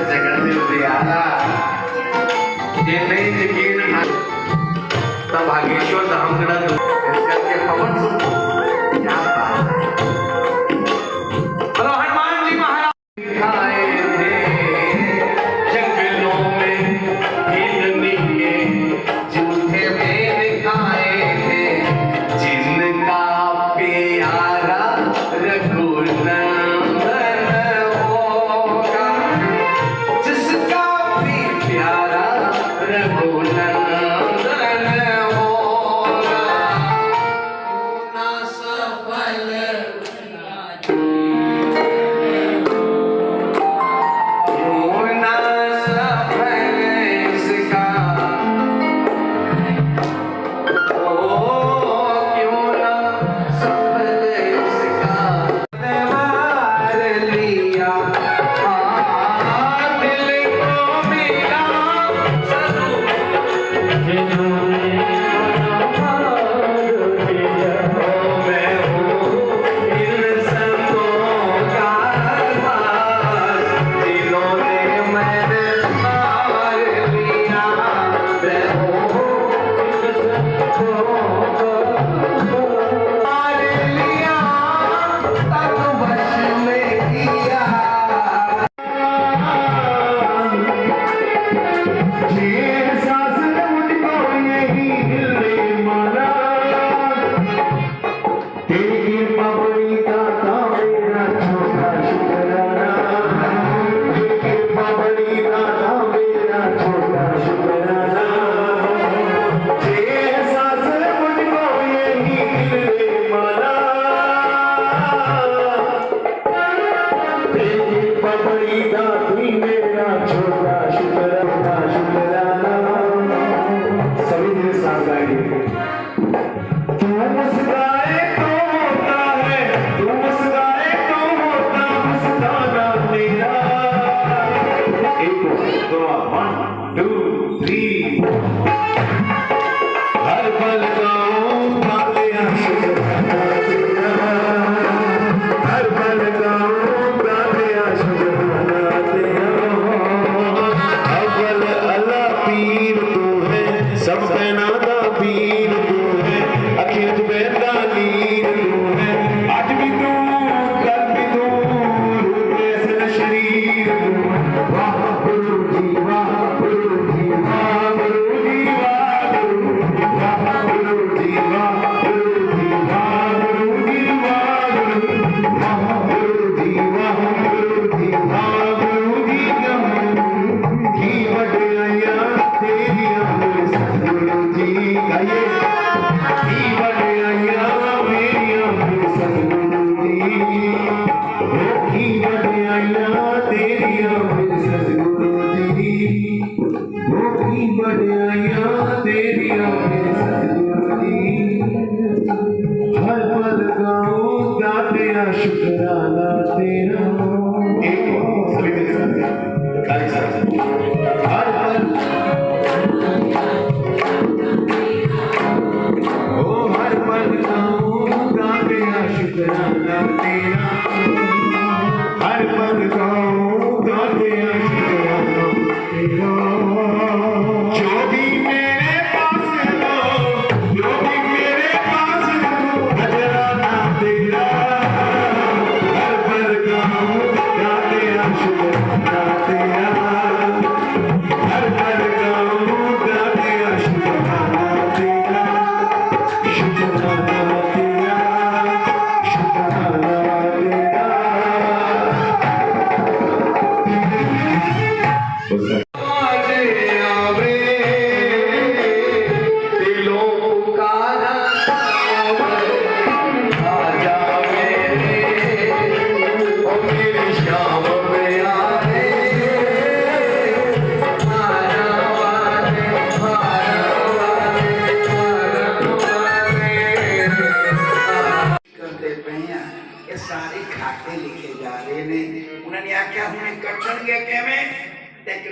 जगण्यामध्ये आला ते नाही जगीन भागेश्वर धामगडा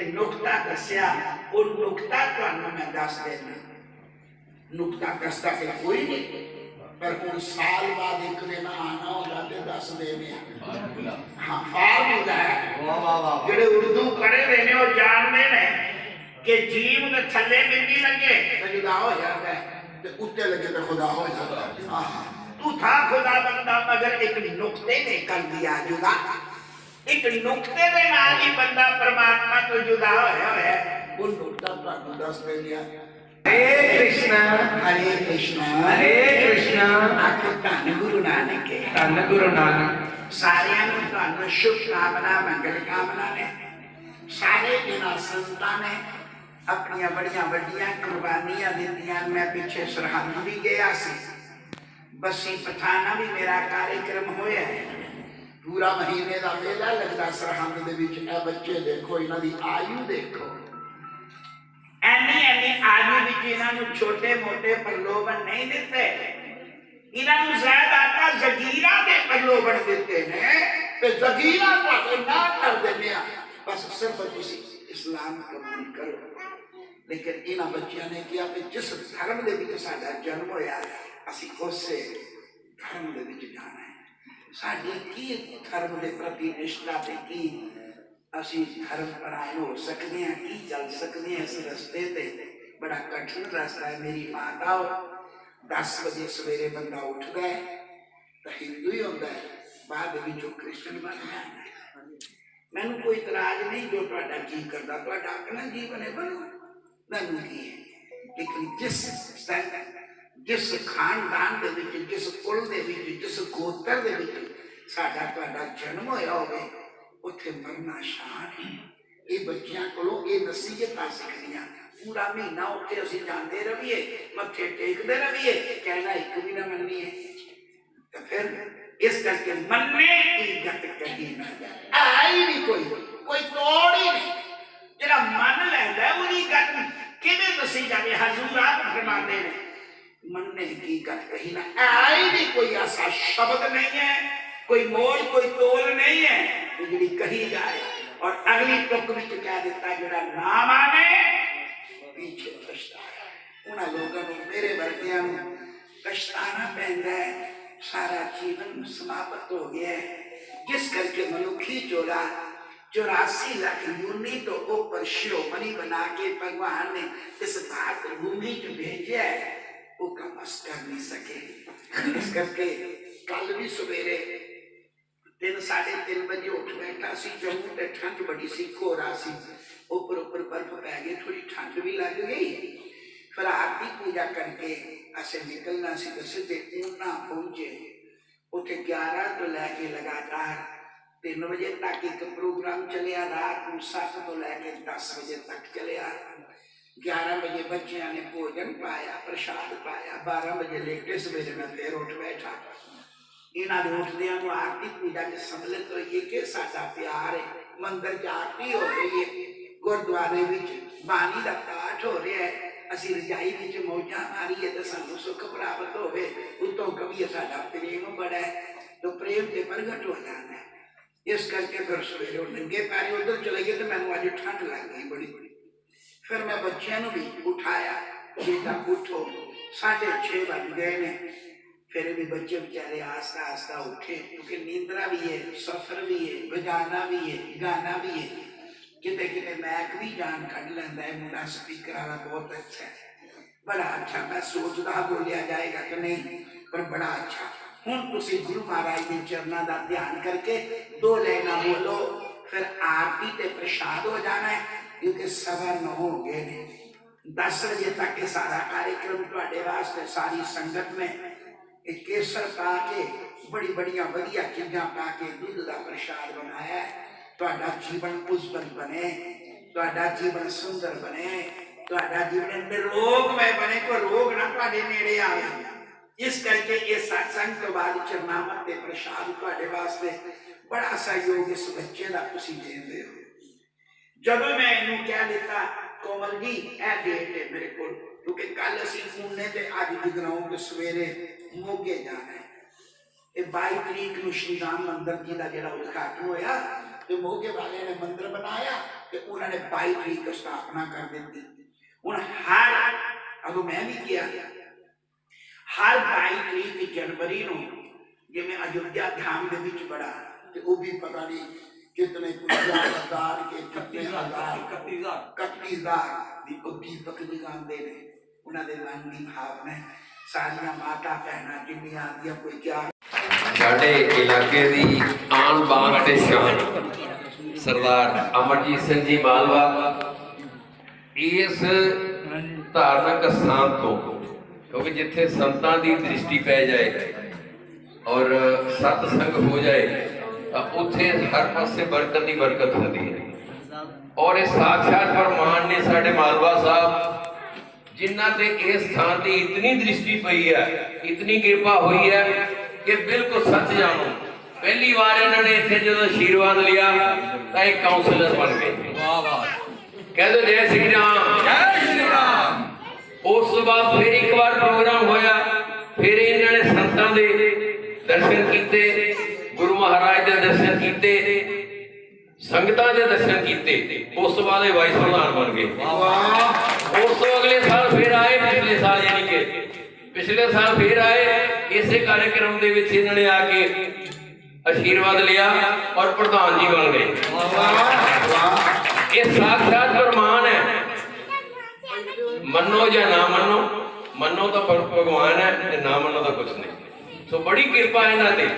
ਤੇ ਇੱਕ ਨੁਕਤਾ ਦੱਸਿਆ ਉਹ ਨੁਕਤਾ ਤੁਹਾਨੂੰ ਮੈਂ ਦੱਸ ਦੇਣਾ ਨੁਕਤਾ ਕਸਤਾ ਕਿ ਕੋਈ ਨਹੀਂ ਪਰ ਹੁਣ ਸਾਲ ਬਾਅਦ ਇੱਕ ਦਿਨ ਆਣਾ ਹੁੰਦਾ ਤੇ ਦੱਸ ਦੇਣੇ ਆ ਹਾਂ ਫਾਰਮੂਲਾ ਹੈ ਵਾਹ ਵਾਹ ਵਾਹ ਜਿਹੜੇ ਉਰਦੂ ਪੜ੍ਹੇ ਹੋਏ ਨੇ ਉਹ ਜਾਣਦੇ ਨੇ ਕਿ ਜੀਵ ਦੇ ਥੱਲੇ ਬਿੰਦੀ ਲੱਗੇ ਤੇ ਜੁਦਾ ਹੋ ਜਾਂਦਾ ਹੈ, ਤੇ ਉੱਤੇ ਲੱਗੇ ਤੇ ਖੁਦਾ ਹੋ ਜਾਂਦਾ ਹੈ। ਆਹ ਤੂੰ ਥਾ ਖੁਦਾ ਬੰਦਾ ਮਗਰ ਇੱਕ ਨੁਕਤੇ ਦੇ ਨਾਲ ਹੀ ਬੰਦਾ ਪਰਮਾਤਮਾ ਤੋਂ ਜੁਦਾ ਹੋਇਆ ਹੋਇਆ ਹੈ। ਉਹ ਨੁਕਤਾ ਤੁਹਾਨੂੰ ਦੱਸ ਦੇ ਲਿਆ ਹਰੇ ਕ੍ਰਿਸ਼ਨ। ਹਰੇ ਕ੍ਰਿਸ਼ਨ। ਹਰੇ ਕ੍ਰਿਸ਼ਨ। ਆਖੋ ਧੰਨ ਗੁਰੂ ਨਾਨਕ ਹੈ। ਧੰਨ ਗੁਰੂ ਨਾਨਕ। ਸਾਰਿਆਂ ਨੂੰ ਤੁਹਾਨੂੰ ਸ਼ੁਭ ਕਾਮਨਾ ਮੰਗਲ ਕਾਮਨਾ ਨੇ। ਸਾਰੇ ਦਿਨਾਂ ਸੰਤਾਂ ਨੇ ਆਪਣੀਆਂ ਬੜੀਆਂ ਵੱਡੀਆਂ ਕੁਰਬਾਨੀਆਂ ਦਿੱਤੀਆਂ। ਮੈਂ ਪਿੱਛੇ ਸਰਹੰਦ ਵੀ ਗਿਆ ਸੀ। ਬਸੀ ਪਠਾਣਾ ਵੀ ਮੇਰਾ ਕਾਰਜਕ੍ਰਮ ਹੋਇਆ ਹੈ। ਪੂਰਾ ਮਹੀਨੇ ਦਾ ਮੇਲਾ ਲੱਗਦਾ ਸਰਹੰਦ ਦੇ ਵਿੱਚ। ਇਹ ਬੱਚੇ ਦੇਖੋ, ਇਹਨਾਂ ਦੀ ਆਯੂ ਦੇਖੋ। ਐਨੀ ਐਨੀ ਆਯੂ ਵਿੱਚ ਇਹਨਾਂ ਨੂੰ ਛੋਟੇ ਮੋਟੇ ਪ੍ਰਲੋਭਨ ਨਹੀਂ ਦਿੱਤੇ। ਇਹਨਾਂ ਨੂੰ ਜ਼ਿਆਦਾਤਾ ਜ਼ਗੀਰਾ ਦੇ ਪ੍ਰਲੋਭਨ ਦਿੱਤੇ ਨੇ। ਤੇ ਜ਼ਗੀਰਾ ਤੁਹਾਡੇ ਨਾ ਕਰ ਦਿੰਦੇ ਆ। ਬਸ ਸਿਰਫ ਤੁਸੀਂ ਇਸਲਾਮ ਕਬੂਲ ਕਰੋ। ਲੇਕਿਨ ਇਹਨਾਂ ਬੱਚਿਆਂ ਨੇ ਕਿਹਾ ਕਿ ਜਿਸ ਧਰਮ ਦੇ ਵਿੱਚ ਸਾਡਾ ਜਨਮ ਹੋਇਆ, ਅਸੀਂ ਉਸੇ ਧਰਮ ਦੇ ਵਿੱਚ ਜਾਣਾ ਹੈ। ਸਾਡੀ ਕੀ ਧਰਮ ਦੇ ਪ੍ਰਤੀ ਨਿਸ਼ਠਾ ਤੇ ਕੀ ਅਸੀਂ ਧਰਮ ਪਰਾਇਣ ਹੋ ਸਕਦੇ ਹਾਂ, ਕੀ ਚੱਲ ਸਕਦੇ ਹਾਂ ਇਸ ਰਸਤੇ ਤੇ? ਬੜਾ ਕਠਿਨ ਰਸਤਾ ਹੈ ਮੇਰੀ ਮਾਤਾ। 10 ਵਜੇ ਸਵੇਰੇ ਬੰਦਾ ਉੱਠਦਾ ਹੈ ਤਾਂ ਹਿੰਦੂ ਹੀ ਹੁੰਦਾ ਹੈ। ਬਾਅਦ ਵਿੱਚ ਉਹ ਕ੍ਰਿਸਚਨ ਬਣ ਜਾਂਦਾ ਹੈ। ਮੈਨੂੰ ਕੋਈ ਇਤਰਾਜ਼ ਨਹੀਂ ਜੋ ਤੁਹਾਡਾ ਜੀ ਕਰਦਾ। ਤੁਹਾਡਾ ਆਪਣਾ ਜੀਵਨ ਹੈ, ਬਣੋ। ਮੈਨੂੰ ਕੀ ਹੈ? ਲੇਕਿਨ ਜਿਸ ਸਟੈਂਡ ਜਿਸ ਖਾਨਦਾਨ ਦੇ ਵਿੱਚ, ਜਿਸ ਕੁਲ ਦੇ ਵਿੱਚ, ਜਿਸ ਗੋਤਰ ਦੇ ਵਿੱਚ ਸਾਡਾ ਤੁਹਾਡਾ ਜਨਮ ਹੋਇਆ ਹੋਵੇ, ਉੱਥੇ ਮਰਨਾ ਸ਼ਾਨ ਹੈ। ਇਹ ਬੱਚਿਆਂ ਕੋਲੋਂ ਇਹ ਨਸੀਹਤਾਂ ਸਿੱਖਦੀਆਂ ਪੂਰਾ ਮਹੀਨਾ ਉੱਥੇ ਅਸੀਂ ਜਾਂਦੇ ਰਹੀਏ, ਮੱਥੇ ਟੇਕਦੇ ਰਹੀਏ, ਕਹਿਣਾ ਇੱਕ ਵੀ ਨਾ ਮੰਨੀਏ। ਤਾਂ ਫਿਰ ਇਸ ਕਰਕੇ ਮੰਨੇ ਕੀ ਗੱਤ ਕਹੀ ਨਾ ਜਾਏ ਆਈ ਨਹੀਂ ਕੋਈ ਕੋਈ ਤੋੜ ਹੀ ਨਹੀਂ। ਜਿਹੜਾ ਮੰਨ ਲੈਂਦਾ ਉਹਦੀ ਗੱਤ ਕਿਵੇਂ ਦੱਸੀ ਜਾਵੇ? ਹਜ਼ੂਰ ਆਪ ਫਰਮਾਉਂਦੇ ਨੇ ਮੰਨੇ ਕੀ ਗੱਤ ਕਹੀ ਨਾ ਆਈ ਨਹੀਂ ਕੋਈ ਐਸਾ ਸ਼ਬਦ ਨਹੀਂ ਹੈ ਕੋਈ ਮੋਲ ਕੋਈ ਤੋਲ ਨਹੀਂ ਹੈ ਕਿ ਜਿਹੜੀ ਕਹੀ ਜਾਏ ਔਰ ਅਗਲੀ ਤੁਕ ਵਿੱਚ ਕਹਿ ਦਿੱਤਾ ਜਿਹੜਾ ਨਾ ਮਾਨੇ ਪਿੱਛੇ ਪਛਤਾਇਆ ਉਹਨਾਂ ਲੋਕਾਂ ਨੂੰ ਮੇਰੇ ਵਰਗਿਆਂ ਨੂੰ ਪਛਤਾਣਾ ਪੈਂਦਾ ਹੈ ਸਾਰਾ ਜੀਵਨ ਸਮਾਪਤ ਹੋ ਗਿਆ ਹੈ ਜਿਸ ਕਰਕੇ ਮਨੁੱਖੀ ਚੋਲਾ 84 ਲੱਖ ਯੂਨੀ ਤੋਂ ਉੱਪਰ ਸ਼ਿਰੋਮਣੀ ਬਣਾ ਕੇ ਭਗਵਾਨ ਨੇ ਇਸ ਭਾਰਤ ਭੂਮੀ 'ਚ ਭੇਜਿਆ ਹੈ ਉਹ ਕੰਮ ਅਸ ਕਰ ਨਹੀਂ ਸਕੇ ਇਸ ਕਰਕੇ ਕੱਲ ਵੀ ਸਵੇਰੇ ਤਿੰਨ ਸਾਢੇ ਤਿੰਨ ਵਜੇ ਉੱਠ ਬੈਠਾ ਸੀ ਜੰਮੂ ਤੇ ਠੰਡ ਬੜੀ ਸੀ ਕੋਰਾ ਸੀ ਉੱਪਰ ਉੱਪਰ ਬਰਫ਼ ਪੈ ਗਈ ਥੋੜੀ ਠੰਡ ਵੀ ਲੱਗ ਗਈ ਫਿਰ ਆਰਤੀ ਪੂਜਾ ਕਰਕੇ ਅਸੀਂ ਨਿਕਲਣਾ ਸੀ ਤੇ ਸਿੱਧੇ ਊਨਾ ਪਹੁੰਚੇ ਉੱਥੇ 11 ਤੋਂ ਲੈ ਕੇ ਲਗਾਤਾਰ 3 ਵਜੇ ਤੱਕ ਇੱਕ ਪ੍ਰੋਗਰਾਮ ਚੱਲਿਆ ਰਾਤ ਨੂੰ 7 ਤੋਂ ਲੈ ਕੇ 10 ਵਜੇ ਤੱਕ ਚੱਲਿਆ 11 ਵਜੇ ਬੱਚਿਆਂ ਨੇ ਭੋਜਨ ਪਾਇਆ ਪ੍ਰਸ਼ਾਦ ਪਾਇਆ 12 ਵਜੇ ਲੇਟੇ ਸਵੇਰੇ ਮੈਂ ਫੇਰ ਉੱਠ ਬੈਠਾ ਇਹਨਾਂ ਦੇ ਉੱਠਦਿਆਂ ਨੂੰ ਆਰਤੀ ਪੂਜਾ ਚ ਸੰਮਿਲਿਤ ਹੋਈਏ ਕਿ ਸਾਡਾ ਪਿਆਰ ਹੈ ਮੰਦਰ ਚ ਆਰਤੀ ਹੋ ਰਹੀ ਹੈ ਗੁਰਦੁਆਰੇ ਵਿੱਚ ਬਾਣੀ ਦਾ ਪਾਠ ਹੋ ਰਿਹਾ ਹੈ ਅਸੀਂ ਰਜਾਈ ਵਿੱਚ ਮੌਜਾਂ ਮਾਰੀਏ ਤੇ ਸਾਨੂੰ ਸੁੱਖ ਪ੍ਰਾਪਤ ਹੋਵੇ ਉਤੋਂ ਕਵੀ ਸਾਡਾ ਪ੍ਰੇਮ ਬੜਾ ਹੈ ਤਾਂ ਪ੍ਰੇਮ ਤੇ ਪ੍ਰਗਟ ਹੋ ਜਾਂਦਾ ਹੈ ਇਸ ਕਰਕੇ ਫਿਰ ਸਵੇਰੇ ਉਹ ਨੰਗੇ ਪੈਰੇ ਉਧਰ ਚਲੇ ਗਏ ਤੇ ਮੈਨੂੰ ਅੱਜ ਠੰਡ ਲੱਗ ਗਈ ਬੜੀ ਫਿਰ ਮੈਂ ਬੱਚਿਆਂ ਨੂੰ ਵੀ ਉਠਾਇਆ ਬੇਟਾ ਉਠੋ। ਸਾਢੇ ਛੇ ਵੱਜ ਗਏ ਨੇ। ਫਿਰ ਵੀ ਬੱਚੇ ਵਿਚਾਰੇ ਆਸਤਾ ਆਸਤਾ ਉੱਠੇ, ਕਿਉਂਕਿ ਨੀਂਦਰਾ ਵੀ ਹੈ ਸਫਰ ਵੀ ਹੈ ਬਜਾਨਾ ਵੀ ਹੈ ਗਾਣਾ ਵੀ ਹੈ ਕਿਤੇ ਕਿਤੇ ਮੈਕ ਵੀ ਜਾਨ ਕੱਢ ਲੈਂਦਾ ਹੈ, ਮੁੰਡਾ ਸਪੀਕਰ ਵਾਲਾ ਬਹੁਤ ਅੱਛਾ ਹੈ। ਬੜਾ ਅੱਛਾ, ਮੈਂ ਸੋਚਦਾ ਬੋਲਿਆ ਜਾਏਗਾ ਕਿ ਨਹੀਂ, ਪਰ ਬੜਾ ਅੱਛਾ। ਹੁਣ ਤੁਸੀਂ ਗੁਰੂ ਮਹਾਰਾਜ ਦੇ ਚਰਨਾਂ ਦਾ ਧਿਆਨ ਕਰਕੇ ਦੋ ਲੈਣਾ ਬੋਲੋ, ਫਿਰ ਆਰਤੀ ਤੇ ਪ੍ਰਸ਼ਾਦ ਹੋ ਜਾਣਾ ਹੈ। ਕਿਉਂਕਿ ਸਵਾ ਨੌ ਹੋ ਗਏ ਨੇ 10 ਵਜੇ ਤੱਕ ਇਹ ਸਾਰਾ ਕਾਰਜਕ੍ਰਮ ਤੁਹਾਡੇ ਵਾਸਤੇ ਸਾਰੀ ਸੰਗਤ ਨੇ ਇਹ ਕੇਸਰ ਪਾ ਕੇ ਬੜੀ ਬੜੀਆਂ ਵਧੀਆ ਚੀਜ਼ਾਂ ਪਾ ਕੇ ਦੁੱਧ ਦਾ ਪ੍ਰਸ਼ਾਦ ਬਣਾਇਆ ਹੈ ਤੁਹਾਡਾ ਜੀਵਨ ਉਜਵਲ ਬਣੇ ਤੁਹਾਡਾ ਜੀਵਨ ਸੁੰਦਰ ਬਣੇ ਤੁਹਾਡਾ ਜੀਵਨ ਨਿਰੋਗਮੈ ਬਣੇ ਕੋਈ ਰੋਗ ਨਾ ਤੁਹਾਡੇ ਨੇੜੇ ਆਵੇ ਇਸ ਕਰਕੇ ਇਹ ਸਤਸੰਗ ਤੋਂ ਬਾਅਦ ਚਰਨਾਮਤ ਤੇ ਪ੍ਰਸ਼ਾਦ ਤੁਹਾਡੇ ਵਾਸਤੇ ਬੜਾ ਸਹਿਯੋਗ ਇਸ ਬੱਚੇ ਦਾ ਤੁਸੀਂ ਦੇਂਦੇ ਹੋ ਜਦੋਂ ਮੈਂ ਇਹਨੂੰ ਕਹਿ ਦਿੱਤਾ ਕੋਮਲ ਜੀ ਇਹ ਡੇਟ ਹੈ ਮੇਰੇ ਕੋਲ ਕਿਉਂਕਿ ਕੱਲ ਅਸੀਂ ਪੂਨੇ ਤੇ ਅੱਜ ਜਗਰਾਉਂ ਤੇ ਸਵੇਰੇ ਮੋਗੇ ਜਾਣਾ ਹੈ ਇਹ 22 ਤਰੀਕ ਨੂੰ ਸ਼੍ਰੀ ਰਾਮ ਮੰਦਿਰ ਜੀ ਦਾ ਜਿਹੜਾ ਉਦਘਾਟਨ ਹੋਇਆ ਤੇ ਮੋਗੇ ਵਾਲਿਆਂ ਨੇ ਮੰਦਿਰ ਬਣਾਇਆ ਤੇ ਉਹਨਾਂ ਨੇ 22 ਤਰੀਕ ਨੂੰ ਸਥਾਪਨਾ ਕਰ ਦਿੱਤੀ ਹੁਣ ਹਰ ਅਦੋਂ ਮੈਂ ਵੀ ਕਿਹਾ ਹਰ 22 ਤਰੀਕ ਜਨਵਰੀ ਨੂੰ ਜਿਵੇਂ ਅਯੁੱਧਿਆ ਧਾਮ ਦੇ ਵਿੱਚ ਬੜਾ ਤੇ ਉਹ ਵੀ ਪਤਾ ਨਹੀਂ ਕਿਤਨੇ ਕੁਝਾ ਹਜ਼ਾਰ ਕੇ ਕਿਤਨੇ ਹਜ਼ਾਰ 31000 31000 ਦੀ ਉਹ ਦੀਪਕ ਜਗਾਉਂਦੇ ਨੇ ਉਹਨਾਂ ਦੇ ਮਨ ਦੀ ਭਾਵਨਾ। ਸਾਰੀਆਂ ਮਾਤਾ ਭੈਣਾਂ ਜਿੰਨੀਆਂ ਆਦੀਆਂ ਕੋਈ ਕਿਆ ਸਾਡੇ ਇਲਾਕੇ ਦੀ ਆਨ ਬਾਨ ਅਤੇ ਸ਼ਾਨ ਸਰਦਾਰ ਅਮਰਜੀਤ ਸਿੰਘ ਜੀ ਮਾਲਵਾ ਇਸ ਧਾਰਮਿਕ ਸਥਾਨ ਤੋਂ ਕਿਉਂਕਿ ਜਿੱਥੇ ਸੰਤਾਂ ਦੀ ਦ੍ਰਿਸ਼ਟੀ ਪੈ ਜਾਏ ਔਰ ਸਤ ਸੰਗ ਹੋ ਜਾਏ ਤਾਂ ਉੱਥੇ ਹਰ ਪਾਸੇ ਬਰਕਤ ਦੀ ਬਰਕਤ ਹੁੰਦੀ ਹੈ। ਔਰ ਇਹ ਸਾਖਸ਼ਾਤ ਪਰਮਾਨ ਨੇ ਸਾਡੇ ਮਾਲਵਾ ਸਾਹਿਬ ਜਿਨ੍ਹਾਂ ਤੇ ਇਸ ਸਥਾਨ ਦੀ ਇਤਨੀ ਦ੍ਰਿਸ਼ਟੀ ਪਈ ਹੈ ਇਤਨੀ ਕਿਰਪਾ ਹੋਈ ਹੈ ਕਿ ਬਿਲਕੁਲ ਸੱਚ ਜਾਣੋ। ਪਹਿਲੀ ਵਾਰ ਇਹਨਾਂ ਨੇ ਇੱਥੇ ਜਦੋਂ ਆਸ਼ੀਰਵਾਦ ਲਿਆ ਤਾਂ ਇਹ ਕਾਉਂਸਲਰ ਬਣ ਗਏ। ਵਾਹ ਵਾਹ ਕਹਿੰਦੇ ਜੈ ਸ੍ਰੀ ਰਾਮ। ਜੈ ਸ੍ਰੀ ਰਾਮ। ਉਸ ਤੋਂ ਬਾਅਦ ਫਿਰ ਇੱਕ ਵਾਰ ਪ੍ਰੋਗਰਾਮ ਹੋਇਆ ਫਿਰ ਇਹਨਾਂ ਨੇ ਸੰਤਾਂ ਦੇ ਦਰਸ਼ਨ ਕੀਤੇ। ਦਰਸ਼ਨ ਕੀਤੇ, ਸੰਗਤਾਂ ਦੇ ਦਰਸ਼ਨ ਕੀਤੇ, ਉਸ ਤੋਂ ਵਾਈਸ ਪ੍ਰਧਾਨ ਬਣ ਗਏ। ਉਸ ਤੋਂ ਅਗਲੇ ਸਾਲ ਫਿਰ ਆਏ, ਪਿਛਲੇ ਸਾਲ ਯਾਨੀ ਕਿ ਪਿਛਲੇ ਸਾਲ ਫਿਰ ਆਏ, ਇਸੇ ਕਾਰਜਕ੍ਰਮ ਦੇ ਵਿੱਚ ਇਹਨਾਂ ਨੇ ਆ ਕੇ ਆਸ਼ੀਰਵਾਦ ਲਿਆ ਔਰ ਪ੍ਰਧਾਨ ਜੀ ਬਣ ਗਏ। ਇਹ ਸਾਖਸ਼ਾਤ ਪ੍ਰਮਾਣ ਹੈ। ਮੰਨੋ ਜਾਂ ਨਾ ਮੰਨੋ ਮੰਨੋ ਤਾਂ ਭਗਵਾਨ ਹੈ ਤੇ ਨਾ ਮੰਨੋ ਤਾਂ ਕੁਝ ਨਹੀਂ। ਸੋ ਬੜੀ ਕਿਰਪਾ ਇਹਨਾਂ ਤੇ।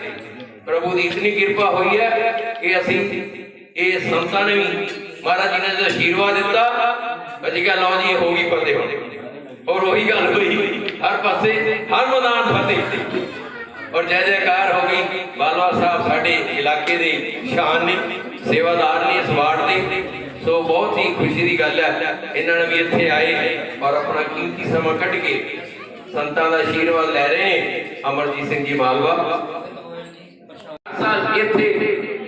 ਪ੍ਰਭੂ ਦੀ ਇਤਨੀ ਕਿਰਪਾ ਹੋਈ ਹੈ ਕਿ ਅਸੀਂ ਇਹ ਸੰਤਾਂ ਨੇ ਵੀ ਮਹਾਰਾਜ ਜੀ ਨੇ ਜੋ ਆਸ਼ੀਰਵਾਦ ਦਿੱਤਾ, ਅਸੀਂ ਕਿਹਾ, ਲਓ ਜੀ ਹੋ ਗਈ ਫਤਿਹ। ਹੁਣ ਔਰ ਉਹੀ ਗੱਲ ਹੋਈ, ਹਰ ਪਾਸੇ, ਹਰ ਮੈਦਾਨ ਫਤਿਹ। ਔਰ ਜੈ ਜੈਕਾਰ ਹੋ ਗਈ ਬਾਲਵਾ ਸਾਹਿਬ ਸਾਡੇ ਇਲਾਕੇ ਦੇ ਸ਼ਾਨ ਨੇ, ਸੇਵਾਦਾਰ ਨੇ ਇਸ ਦੇ ਸੋ ਬਹੁਤ ਹੀ ਖੁਸ਼ੀ ਦੀ ਗੱਲ ਹੈ, ਇਹਨਾਂ ਨੇ ਵੀ ਇੱਥੇ ਆਏ ਔਰ ਆਪਣਾ ਕੀਮਤੀ ਸਮਾਂ ਕੱਢ ਕੇ ਸੰਤਾਂ ਦਾ ਆਸ਼ੀਰਵਾਦ ਲੈ ਰਹੇ ਨੇ ਅਮਰਜੀਤ ਸਿੰਘ ਜੀ ਮਾਲਵਾ ਸਾਲ ਇੱਥੇ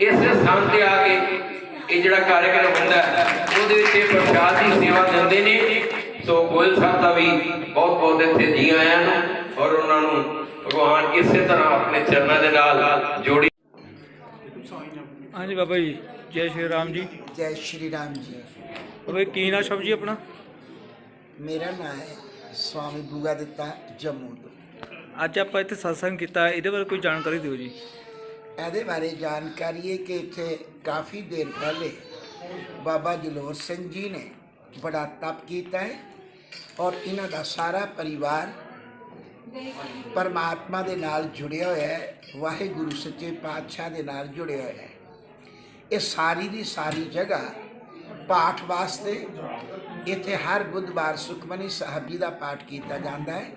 ਇਸੇ ਸਥਾਨ ਤੇ ਆ ਕੇ ਇਹ ਜਿਹੜਾ ਕਾਰਜਕ੍ਰਮ ਹੁੰਦਾ ਉਹਦੇ ਵਿੱਚ ਇਹ ਪ੍ਰਸ਼ਾਦ ਦੀ ਸੇਵਾ ਦਿੰਦੇ ਨੇ। ਸੋ ਗੋਇਲ ਸਾਹਿਬ ਦਾ ਵੀ ਬਹੁਤ ਬਹੁਤ ਇੱਥੇ ਜੀ ਆਇਆਂ ਨੂੰ ਔਰ ਉਹਨਾਂ ਨੂੰ ਭਗਵਾਨ ਇਸੇ ਤਰ੍ਹਾਂ ਆਪਣੇ ਚਰਨਾਂ ਦੇ ਨਾਲ ਜੋੜੀ ਹਾਂਜੀ ਬਾਬਾ ਜੀ ਜੈ ਸ਼੍ਰੀ ਰਾਮ ਜੀ। ਜੈ ਸ਼੍ਰੀ ਰਾਮ ਜੀ। ਬਾਬਾ ਜੀ ਕੀ ਨਾਮ ਸ਼ਬਦ ਜੀ ਆਪਣਾ? ਮੇਰਾ ਨਾਮ ਹੈ ਸਵਾਮੀ ਬੂਗਾ ਦਿੱਤਾ ਜੰਮੂ ਤੋਂ। ਅੱਜ ਆਪਾਂ ਇੱਥੇ satsang ਕੀਤਾ ਇਹਦੇ ਬਾਰੇ ਕੋਈ ਜਾਣਕਾਰੀ ਦਿਓ ਜੀ। ਇਹਦੇ ਬਾਰੇ ਜਾਣਕਾਰੀ ਹੈ ਕਿ ਇੱਥੇ ਕਾਫੀ ਦੇਰ ਪਹਿਲੇ ਬਾਬਾ ਜਲੋਰ ਸਿੰਘ ਜੀ ਨੇ ਬੜਾ ਤਪ ਕੀਤਾ ਹੈ ਔਰ ਇਹਨਾਂ ਦਾ ਸਾਰਾ ਪਰਿਵਾਰ ਪਰਮਾਤਮਾ ਦੇ ਨਾਲ ਜੁੜਿਆ ਹੋਇਆ ਹੈ, ਵਾਹਿਗੁਰੂ ਸੱਚੇ ਪਾਤਸ਼ਾਹ ਦੇ ਨਾਲ ਜੁੜਿਆ ਹੋਇਆ ਹੈ। ਇਹ ਸਾਰੀ ਦੀ ਸਾਰੀ ਜਗ੍ਹਾ ਪਾਠ ਵਾਸਤੇ ਇੱਥੇ ਹਰ ਬੁੱਧਵਾਰ ਸੁਖਮਨੀ ਸਾਹਿਬ ਜੀ ਦਾ ਪਾਠ ਕੀਤਾ ਜਾਂਦਾ ਹੈ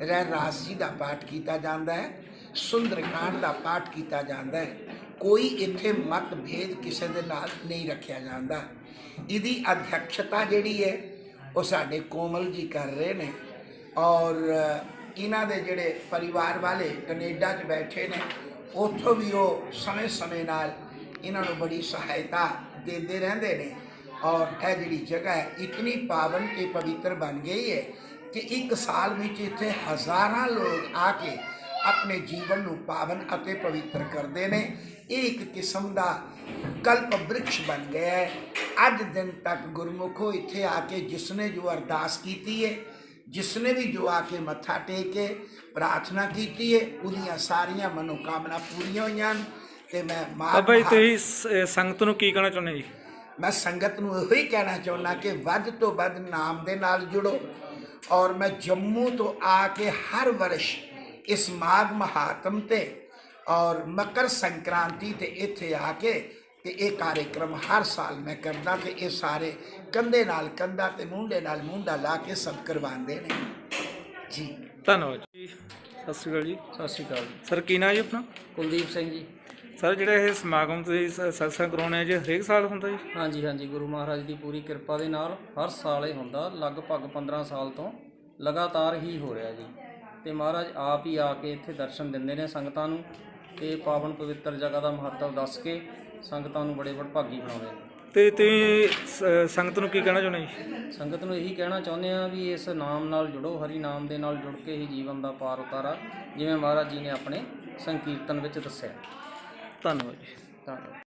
ਰਹਿ ਰਾਸ ਜੀ ਦਾ ਪਾਠ ਕੀਤਾ ਜਾਂਦਾ ਹੈ। ਸੁੰਦਰਕਾਂਡ ਦਾ ਪਾਠ ਕੀਤਾ ਜਾਂਦਾ ਹੈ। ਕੋਈ ਇੱਥੇ ਮਤਭੇਦ ਕਿਸੇ ਦੇ ਨਾਲ ਨਹੀਂ ਰੱਖਿਆ ਜਾਂਦਾ। ਇਹਦੀ ਅਧਿਕਸ਼ਤਾ ਜਿਹੜੀ ਹੈ, ਉਹ ਸਾਡੇ ਕੋਮਲ ਜੀ ਕਰ ਰਹੇ ਨੇ ਔਰ ਇਹਨਾਂ ਦੇ ਜਿਹੜੇ ਪਰਿਵਾਰ ਵਾਲੇ ਕੈਨੇਡਾ 'ਚ ਬੈਠੇ ਨੇ, ਉੱਥੋਂ ਵੀ ਉਹ ਸਮੇਂ-ਸਮੇਂ ਨਾਲ ਇਹਨਾਂ ਨੂੰ ਬੜੀ ਸਹਾਇਤਾ ਦਿੰਦੇ ਰਹਿੰਦੇ ਨੇ ਔਰ ਇਹ ਜਿਹੜੀ ਜਗ੍ਹਾ ਹੈ, ਇਤਨੀ ਪਾਵਨ ਤੇ ਪਵਿੱਤਰ ਬਣ ਗਈ ਹੈ ਕਿ ਇੱਕ ਸਾਲ ਵਿੱਚ ਇੱਥੇ ਹਜ਼ਾਰਾਂ ਲੋਕ ਆ ਕੇ ਆਪਣੇ ਜੀਵਨ ਨੂੰ ਪਾਵਨ ਅਤੇ ਪਵਿੱਤਰ ਕਰਦੇ ਨੇ। ਇਹ ਇੱਕ ਕਿਸਮ ਦਾ ਕਲਪ ਬ੍ਰਿਕਸ਼ ਬਣ ਗਿਆ ਹੈ। ਅੱਜ ਦਿਨ ਤੱਕ ਗੁਰਮੁਖੋ ਇੱਥੇ ਆ ਕੇ ਜਿਸਨੇ ਜੋ ਅਰਦਾਸ ਕੀਤੀ ਹੈ ਜਿਸਨੇ ਵੀ ਜੋ ਆ ਕੇ ਮੱਥਾ ਟੇਕ ਕੇ ਪ੍ਰਾਰਥਨਾ ਕੀਤੀ ਹੈ ਉਹਦੀਆਂ ਸਾਰੀਆਂ ਮਨੋਕਾਮਨਾ ਪੂਰੀਆਂ ਹੋਈਆਂ ਹਨ ਤੇ ਮੈਂ ਮਾਂ ਬਾਬਾ ਜੀ ਤੁਸੀਂ ਸ- ਸੰਗਤ ਨੂੰ ਕੀ ਕਹਿਣਾ ਚਾਹੁੰਦੇ ਜੀ? ਮੈਂ ਸੰਗਤ ਨੂੰ ਇਹੋ ਹੀ ਕਹਿਣਾ ਚਾਹੁੰਦਾ ਕਿ ਵੱਧ ਤੋਂ ਵੱਧ ਨਾਮ ਦੇ ਨਾਲ ਜੁੜੋ ਔਰ ਮੈਂ ਜੰਮੂ ਤੋਂ ਆ ਕੇ ਹਰ ਵਰਸ਼ ਇਸ ਮਾਘ ਮਹਾਤਮ ਤੇ ਔਰ ਮਕਰ ਸੰਕ੍ਰਾਂਤੀ ਤੇ ਇੱਥੇ ਆ ਕੇ ਤੇ ਇਹ ਕਾਰਜਕ੍ਰਮ ਹਰ ਸਾਲ ਮੈਂ ਕਰਦਾ ਤੇ ਇਹ ਸਾਰੇ ਕੰਧੇ ਨਾਲ ਕੰਧਾ ਤੇ ਮੁੰਡੇ ਨਾਲ ਮੁੰਡਾ ਲਾ ਕੇ ਸਭ ਕਰਵਾਉਂਦੇ ਨੇ ਜੀ ਧੰਨਵਾਦ ਜੀ ਸਤਿ ਸ਼੍ਰੀ ਅਕਾਲ ਜੀ ਸਤਿ ਸ਼੍ਰੀ ਅਕਾਲ ਸਰ ਕੀ ਨਾਮ ਜੀ ਆਪਣਾ ਕੁਲਦੀਪ ਸਿੰਘ ਜੀ ਸਰ ਜਿਹੜਾ ਇਹ ਸਮਾਗਮ ਤੁਸੀਂ ਸ- satsang ਕਰਾਉਣੇ ਆ ਜੀ ਹਰੇਕ ਸਾਲ ਹੁੰਦਾ ਜੀ ਹਾਂਜੀ ਹਾਂਜੀ ਗੁਰੂ ਮਹਾਰਾਜ ਦੀ ਪੂਰੀ ਕਿਰਪਾ ਦੇ ਨਾਲ ਹਰ ਸਾਲ ਇਹ ਹੁੰਦਾ ਲਗਭਗ 15 ਸਾਲ ਤੋਂ ਲਗਾਤਾਰ ਹੀ ਹੋ ਰਿਹਾ ਜੀ ਤੇ ਮਹਾਰਾਜ ਆਪ ਹੀ ਆ ਕੇ ਇੱਥੇ ਦਰਸ਼ਨ ਦਿੰਦੇ ਨੇ ਸੰਗਤਾਂ ਨੂੰ ਤੇ ਪਾਵਨ ਪਵਿੱਤਰ ਜਗ੍ਹਾ ਦਾ ਮਹੱਤਵ ਦੱਸ ਕੇ ਸੰਗਤਾਂ ਨੂੰ ਬੜੇ ਵਡਭਾਗੀ ਬਣਾਉਂਦੇ ਨੇ। ਤੇ ਤੁਸੀਂ ਸ- ਸੰਗਤ ਨੂੰ ਕੀ ਕਹਿਣਾ ਚਾਹੁੰਦੇ ਜੀ? ਸੰਗਤ ਨੂੰ ਇਹੀ ਕਹਿਣਾ ਚਾਹੁੰਦੇ ਆ ਵੀ ਇਸ ਨਾਮ ਨਾਲ ਜੁੜੋ ਹਰੀ ਨਾਮ ਦੇ ਨਾਲ ਜੁੜ ਕੇ ਹੀ ਜੀਵਨ ਦਾ ਪਾਰ ਉਤਾਰਾ ਜਿਵੇਂ ਮਹਾਰਾਜ ਜੀ ਨੇ ਆਪਣੇ ਸੰਕੀਰਤਨ ਵਿੱਚ ਦੱਸਿਆ। ਧੰਨਵਾਦ ਜੀ। ਧੰਨਵਾਦ।